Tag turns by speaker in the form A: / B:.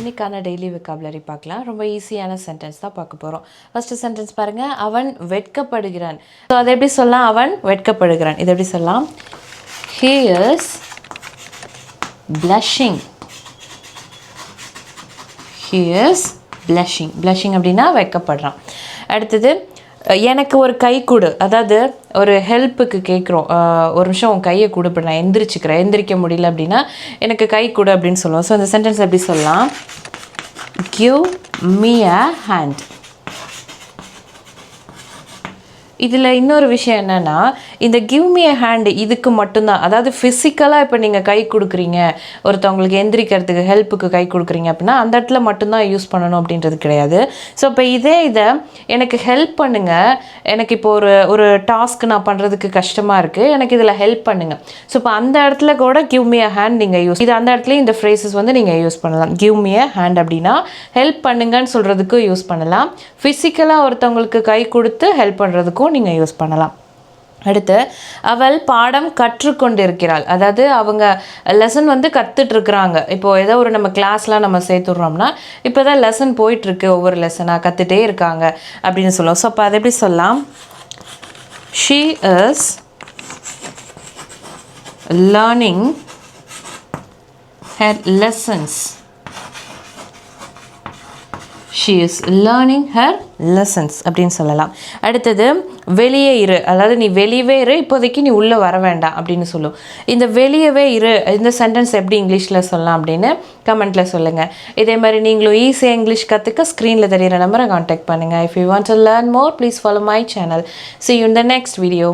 A: இன்றைக்கான daily vocabulary பார்க்கலாம். ரொம்ப ஈஸியான சென்டென்ஸ் தான் பார்க்க போகிறோம் ஃபஸ்ட்டு சென்டென்ஸ் பாருங்கள் அவன் வெட்கப்படுகிறான். ஸோ அதை எப்படி சொல்லலாம்? அவன் வெட்கப்படுகிறான். இதை எப்படி சொல்லலாம்? He is blushing. He is blushing. Blushing அப்படின்னா வெட்கப்படுறான். அடுத்தது எனக்கு ஒரு கை கொடு. அதாவது ஒரு ஹெல்ப்புக்கு கேட்குறோம் ஒரு நிமிஷம் உன் கையை கொடு இப்போ நான் எந்திரிச்சுக்கிறேன். எந்திரிக்க முடியல அப்படின்னா எனக்கு கை கொடு அப்படின்னு சொல்லுவோம். ஸோ அந்த சென்டென்ஸ் எப்படி சொல்லலாம்? கிவ் மீ அ ஹேண்ட் இதில் இன்னொரு விஷயம் என்னென்னா இந்த கிவ் மீ அ ஹேண்டு இதுக்கு மட்டும்தான். அதாவது ஃபிசிக்கலாக இப்போ நீங்கள் கை கொடுக்குறீங்க. ஒருத்தவங்களுக்கு எந்திரிக்கிறதுக்கு ஹெல்ப்புக்கு கை கொடுக்குறீங்க அப்படின்னா அந்த இடத்துல மட்டும்தான் யூஸ் பண்ணணும் அப்படின்றது கிடையாது. ஸோ இப்போ இதே இதை எனக்கு ஹெல்ப் பண்ணுங்கள் எனக்கு இப்போ ஒரு ஒரு டாஸ்க் நான் பண்ணுறதுக்கு கஷ்டமாக இருக்குது எனக்கு இதில் ஹெல்ப் பண்ணுங்கள் ஸோ இப்போ அந்த இடத்துல கூட கிவ் மீ அ ஹேண்ட் நீங்கள் யூஸ் இது அந்த இடத்துலையும் இந்த ஃப்ரேசஸ் வந்து நீங்கள் யூஸ் பண்ணலாம். கிவ் மீ அ ஹேண்ட் அப்படின்னா ஹெல்ப் பண்ணுங்கன்னு சொல்கிறதுக்கு யூஸ் பண்ணலாம். ஃபிசிக்கலாக ஒருத்தவங்களுக்கு கை கொடுத்து ஹெல்ப் பண்ணுறதுக்கும் நீங்கள் யூஸ் பண்ணலாம். அடுத்து அவள் பாடம் கற்றுக்கொண்டிருக்கிறாள். அதாவது அவங்க லெசன் வந்து கற்றுட்ருக்குறாங்க இப்போது இப்போ ஏதோ ஒரு நம்ம கிளாஸ்லாம் நம்ம சேர்த்துடுறோம்னா இப்போ தான் லெசன் போயிட்டுருக்கு ஒவ்வொரு லெசனாக கற்றுட்டே இருக்காங்க அப்படின்னு சொல்லுவோம். ஸோ அப்போ அதை எப்படி சொல்லலாம்? She is learning her lessons she is learning her lessons அப்படின்னு சொல்லலாம். அடுத்தது வெளியே இரு. அதாவது நீ வெளியவே இரு. இப்போதைக்கு நீ உள்ளே வர வேண்டாம் அப்படின்னு சொல்லும். இந்த வெளியவே இரு இந்த சென்டென்ஸ் எப்படி இங்கிலீஷில் சொல்லலாம் அப்படின்னு கமெண்ட்டில் சொல்லுங்கள் இதே மாதிரி நீங்களும் ஈஸியாக இங்கிலீஷ் கற்றுக்க ஸ்க்ரீனில் தெரியிற நம்பரை காண்டாக்ட் பண்ணுங்கள் if you want to learn more please follow my channel see you இந்த நெக்ஸ்ட் வீடியோ